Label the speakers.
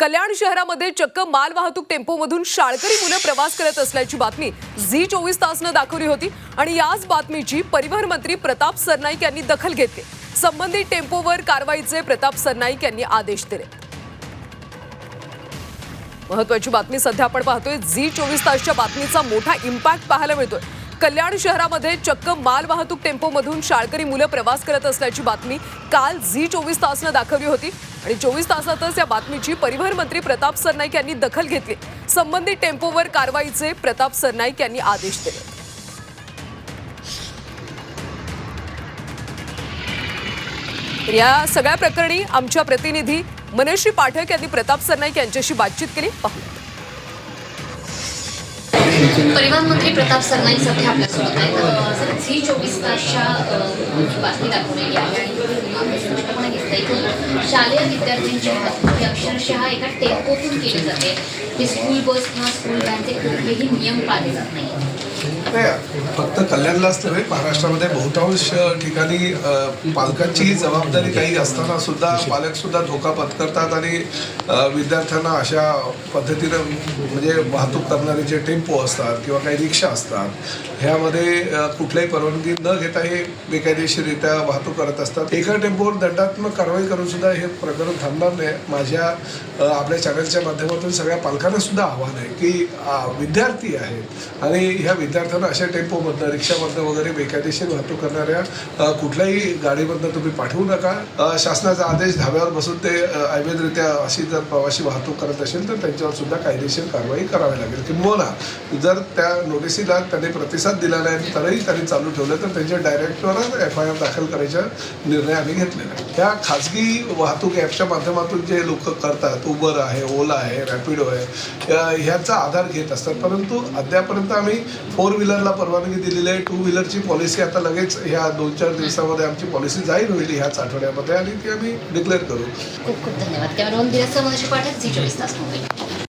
Speaker 1: कल्याण शहरामध्ये चक्क माल वाहतूक टेम्पोमधून शाळकरी मुलं प्रवास करत असल्याची बातमी झी चोवीस तासनं दाखवली होती आणि याच बातमीची परिवहन मंत्री प्रताप सरनाईक यांनी दखल घेतली. संबंधित टेम्पोवर कारवाईचे प्रताप सरनाईक यांनी आदेश दिले. महत्वाची बातमी सध्या आपण पाहतोय झी चोवीस तासच्या बातमीचा मोठा इम्पॅक्ट पाहायला मिळतोय. कल्याण शहरामध्ये चक्क माल वाहतूक टेम्पोमधून शाळकरी मुलं प्रवास करत असल्याची बातमी काल झी चोवीस तासनं दाखवली होती. आणि चोवीस तासातच या बातमीची परिवहन मंत्री प्रताप सरनाईक यांनी दखल घेतली. संबंधित टेम्पोवर कारवाईचे प्रताप सरनाईक यांनी आदेश दिले. या सगळ्या प्रकरणी आमच्या प्रतिनिधी मनश्री पाठक यांनी प्रताप सरनाईक यांच्याशी बातचीत केली. पाहूया.
Speaker 2: परिवहन मंत्री प्रताप सरनाईक सध्या आपल्यासोबत आहेत. झी चोवीस तासच्या बातमी दाखवलेली आहे. आणि स्पष्टपणे की शालेय विद्यार्थ्यांची वाहतूक अक्षरशः एका टेम्पोतून केली जाते. ते स्कूल बस किंवा स्कूल व्हॅनचे कुठलेही नियम पाळले जात नाही
Speaker 3: नाही फक्त कल्याणलाच नव्हे महाराष्ट्रामध्ये बहुतांश ठिकाणी पालकांची जबाबदारी काही असताना सुद्धा पालक सुद्धा धोका पत्करतात आणि विद्यार्थ्यांना अशा पद्धतीनं म्हणजे वाहतूक करणारे जे टेम्पो असतात किंवा काही रिक्षा असतात ह्यामध्ये कुठल्याही परवानगी न घेता हे बेकायदेशीररित्या वाहतूक करत असतात. एका टेम्पोवर दंडात्मक कारवाई करून सुद्धा हे प्रकरण थांबणार नाही. माझ्या आपल्या चॅनलच्या माध्यमातून सगळ्या पालकांना सुद्धा आव्हान आहे की विद्यार्थी आहेत आणि ह्या विद्यार्थ्यांना अशा टेम्पोमधनं रिक्षामधनं वगैरे बेकायदेशीर वाहतूक करणाऱ्या कुठल्याही गाडीमधनं तुम्ही पाठवू नका. शासनाचा आदेश धाब्यावर बसून ते अवैधरित्या अशी जर प्रवासी वाहतूक करत असेल तर त्यांच्यावर सुद्धा कायदेशीर कारवाई करावी लागेल. किंबहुना जर त्या नोटिसीला त्यांनी प्रतिसाद दिला नाही तरीही त्यांनी चालू ठेवलं तर त्यांच्या डायरेक्टरच एफ आय आर दाखल करायचा निर्णय आम्ही घेतलेला आहे. त्या खाजगी वाहतूक ॲपच्या माध्यमातून जे लोक करतात उबर आहे ओला आहे रॅपिडो आहे ह्याचा आधार घेत असतात. परंतु अद्यापर्यंत आम्ही फोर व्हीलरला परवानगी दिलेली आहे. टू व्हीलरची पॉलिसी आता लगेच ह्या दोन चार दिवसामध्ये आमची पॉलिसी जाहीर होईल ह्याच आठवड्यामध्ये आणि ती आम्ही डिक्लेअर करू.
Speaker 2: खूप खूप धन्यवाद. दिवस पाठक झी चोवीस तास मुंबई